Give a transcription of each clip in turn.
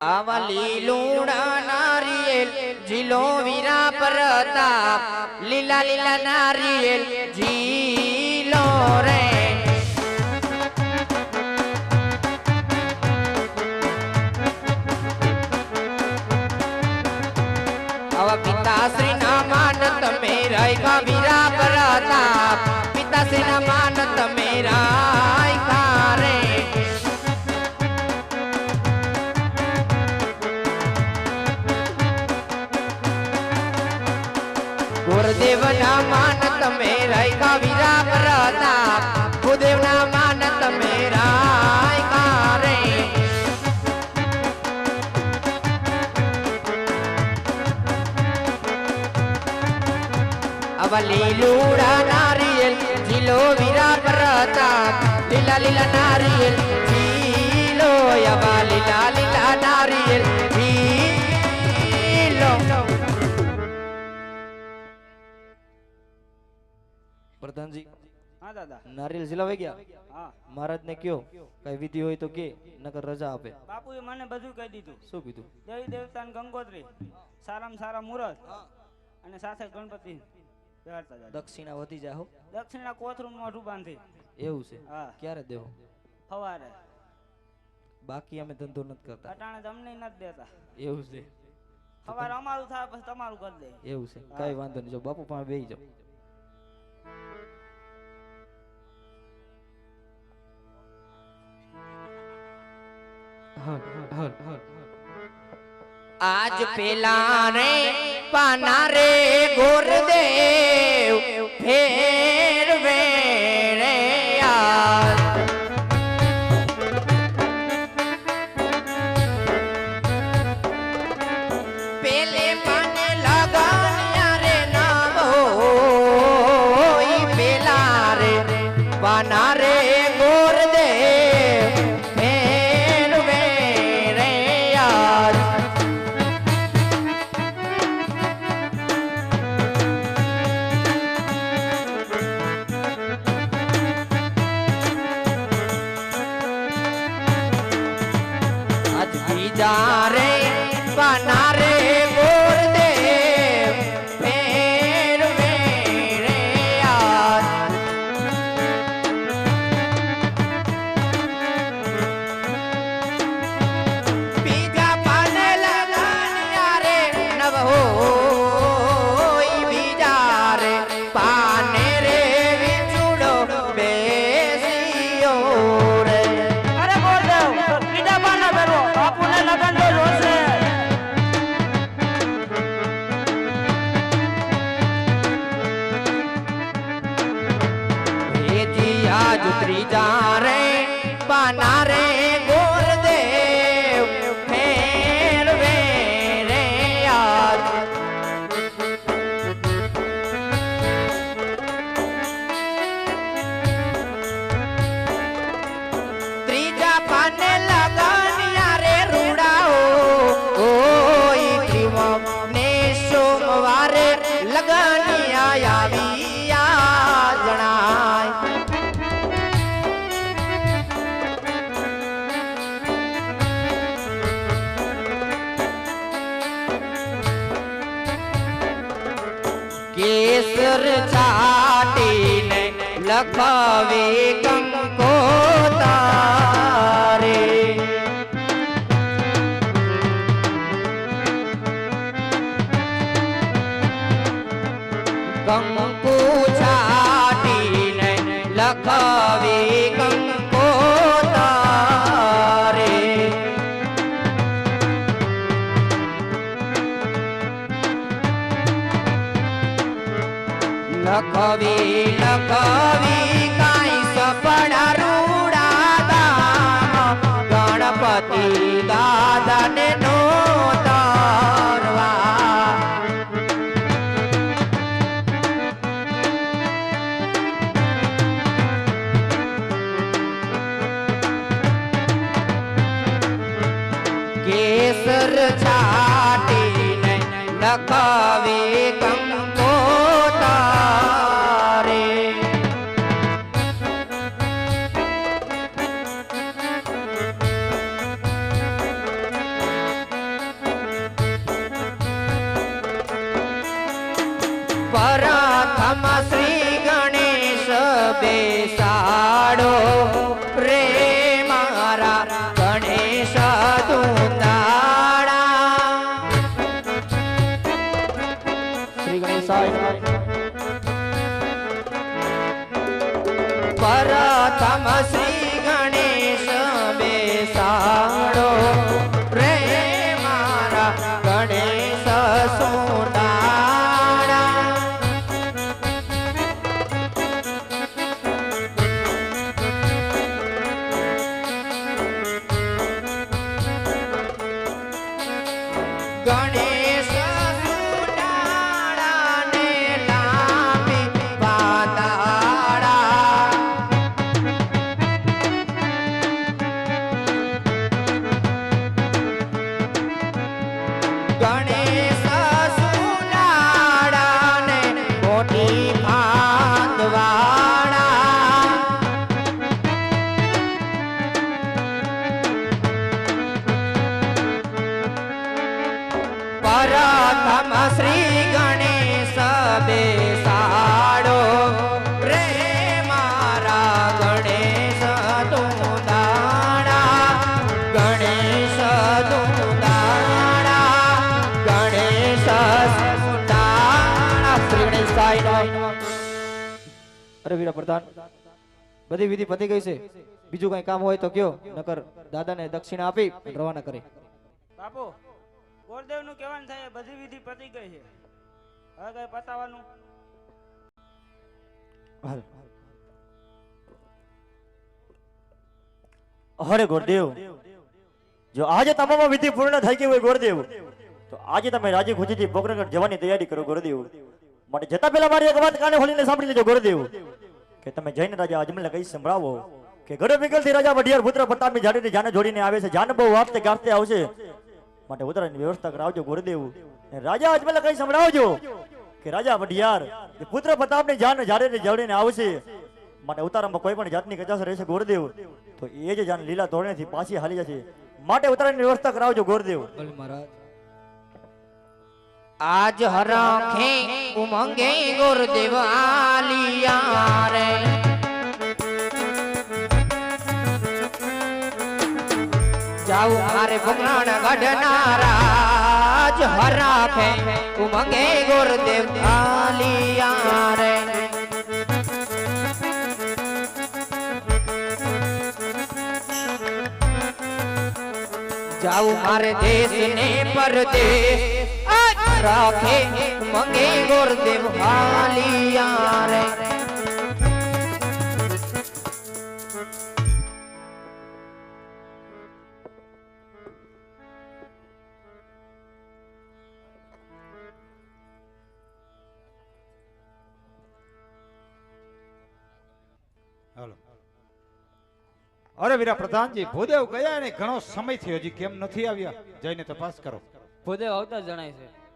આવા લીલુડા નારિયેલ જીલો વીરા પ્રતાપ લીલા લીલા નારિયેલ જીલો રે આવા માન તમે રાયખા વીરા ભૂદેવના માન તમે રાયકા રે આવા લીલુડા નારિયેલ ઝીલો વીરા પ્રતાપ, લીલા લીલા નારિયેલ ઝીલો અવા લીલા લીલા નારિયેલ ઝીલો પ્રધાનજી. હા દાદા. નારિયેલ ઝીલાવાઈ ગયા? હા. મહારાજ ને કયો કઈ વિધિ હોય તો કે નકર રજા આપે. બાપુએ મને બધું કહી દીધું. શું કીધું? દેવી દેવતા ગંગોત્રી સારામાં સારા મુહૂર્ત અને સાથે ગણપતિ. દક્ષિણા વધી જાય હો. દક્ષિણા કોથરૂમ મોઢું બાંધી. એવું છે? હા. ક્યારે દેવો? ફવારે બાકી અમે ધંધો નથી કરતા. અટાણે તમને નથી દેતા. એવું છે. સવારે અમારું થાય પછી તમારું કરી દે. એવું છે. કઈ વાંધો નહીં. જો બાપુ પાસે બેહી જાઓ. આજ પેલા રે પાના રે ગોરદેવ ફેર પાના રે, ગોરદેવ ફેરવે રે યાદ ત્રીજા પાને લગાન્યા રે રૂડાઓ, ઓય ત્રિમમ ને સોમવારે લગાન્યા છાટીને લખાવે કંકો લખવી અરે પ્રધાન. બધી વિધિ પતી ગઈ છે. બીજું કઈ કામ હોય તો કયો નકર દાદાને દક્ષિણા આપી રવાના કરે. બાપુ ગોરદેવનું કહેવાનું થાય બધી વિધિ પતી ગઈ છે. હવે કઈ પતાવાનું અરે ગોરદેવ જો આજે તમામ વિધિ પૂર્ણ થઈ ગઈ હોય ગોરદેવ તો આજે તમે રાજી ખુશીથી ભોગનગર જવાની તૈયારી કરો ગોરદેવ. માટે જતા પહેલા મારી એક વાત કાને ખોલીને સાંભળી લેજો ગોરદેવ. કે તમે જઈને રાજા અજમલને કઈ સંભળાવો કે ગઢ વિકલથી રાજા વઢિયાર પુત્ર પ્રતાપની જાડીને જાને જોડીને આવે છે. જાન બહુ વાગતે ગાતે આવશે. માટે ઉતરાની વ્યવસ્થા કરાવજો ગુરુદેવ. રાજા અજમલને કઈ સંભળાવજો કે રાજા વઢિયાર પુત્ર પ્રતાપની જાન જાડીને જોડીને આવશે. માટે ઉતારામાં કોઈ પણ જાતની કચાશ રહેશે ગુરુદેવ. તો એ જ જાન લીલા ધોરણેથી પાછી હાલી જશે. માટે ઉતારાની વ્યવસ્થા કરાવજો ગુરુદેવ. મહારાજ. આજ હરખે ઉમંગે ગુરુદેવ આલિયા રે જાઉં મારે ભગવાન ગઢનારા આજ હરખે ઉમંગે ગુરુદેવ આલિયા રે જાઉં મારે દેશ રાખે મંગે ગુરુદેવ હાલિયા રે. અરે વીરા પ્રધાનજી ભૂદેવ ગયા ને ઘણો સમય થયો હજી કેમ નથી આવ્યા? જઈને તપાસ કરો. ભૂદેવ આવતા જણાય છે.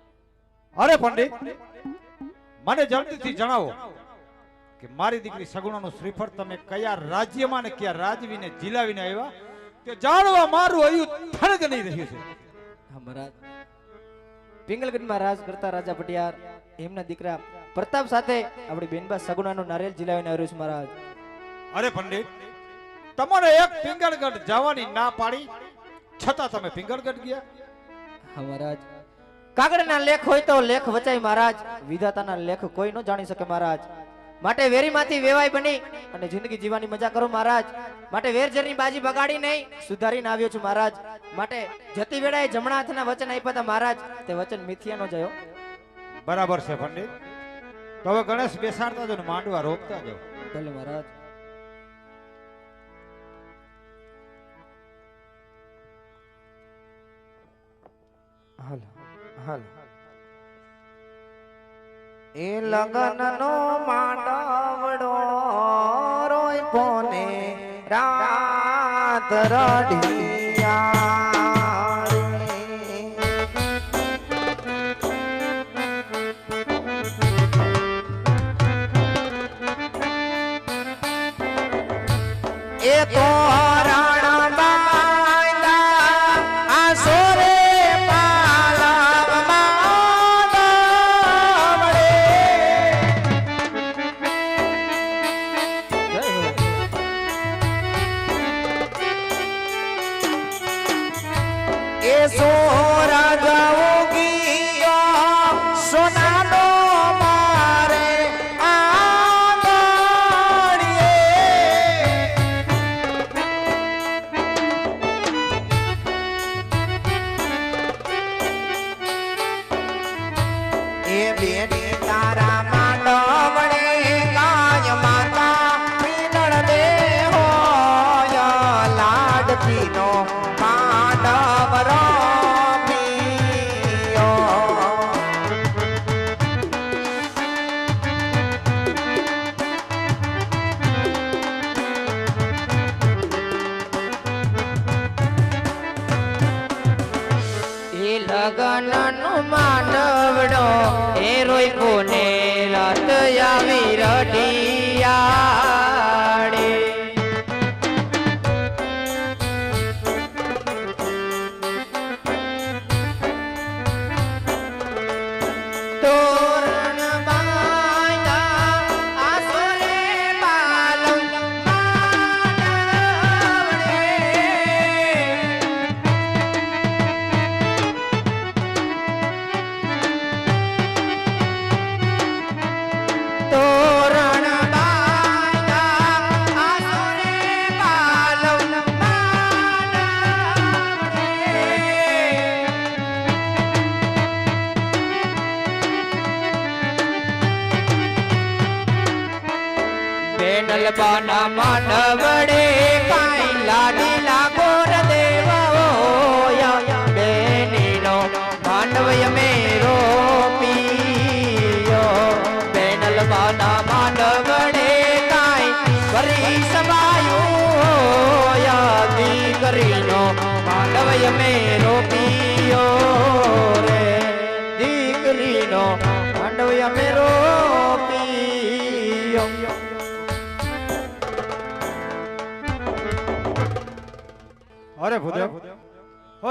અરે પંડિત મને જલ્દીથી જણાવો કે મારી દીકરી સગુણાનું શ્રીફળ તમે કયા રાજ્યમાં ને કયા રાજવીને જીલાવીને આવ્યા? તે જાણવા મારું અયુ થનગ નહીં રહ્યું છે. મહારાજ. પિંગલગઢમાં રાજ કરતા રાજા પટિયાર એમના દીકરા પ્રતાપ સાથે આપણી બેનબા સગુણાનું નારિયેલ જીલાવીને આવ્યું છે મહારાજ. અરે પંડિત તમારે એક પિંગળગઢ જવાની ના પાડી છતાં તમે પિંગળગઢ ગયા? હા મહારાજ. કાગળના લેખ હોય તો લેખ વચાય મહારાજ. વિધાતાના લેખ કોઈ ન જાણી શકે મહારાજ. માટે વેરીમાંથી વેવાય બની અને જિંદગી જીવવાની મજા કરો મહારાજ. માટે વેરઝેરની બાજી બગાડી નહીં સુધારીને આવ્યો છું મહારાજ. માટે જતી વેળાએ જમણા હાથના વચન આપ્યા હતા મહારાજ. તે વચન મિથ્યા નો જયો બરાબર છે પંડિત. તો હવે ગણેશ બેસાડતા જો ને માંડવા રોકતા જાઓ. ભલે મહારાજ. હાલ. હાલ. એ લગન નો માંડવડો રોય પોને રાત રઢિયા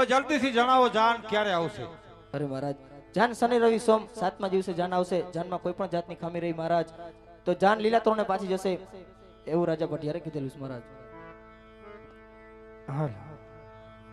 હો જલ્દીથી જણાવો જાન ક્યારે આવશે. અરે મહારાજ જાન શનિ રવિ સોમ સાતમા દિવસે જાન આવશે. જાનમાં કોઈ પણ જાતની ખામી રહી મહારાજ. તો જાન લીલા તોરણે પાછી જશે. એવું રાજા ભટિયારે કીધેલું છે મહારાજ. હાલ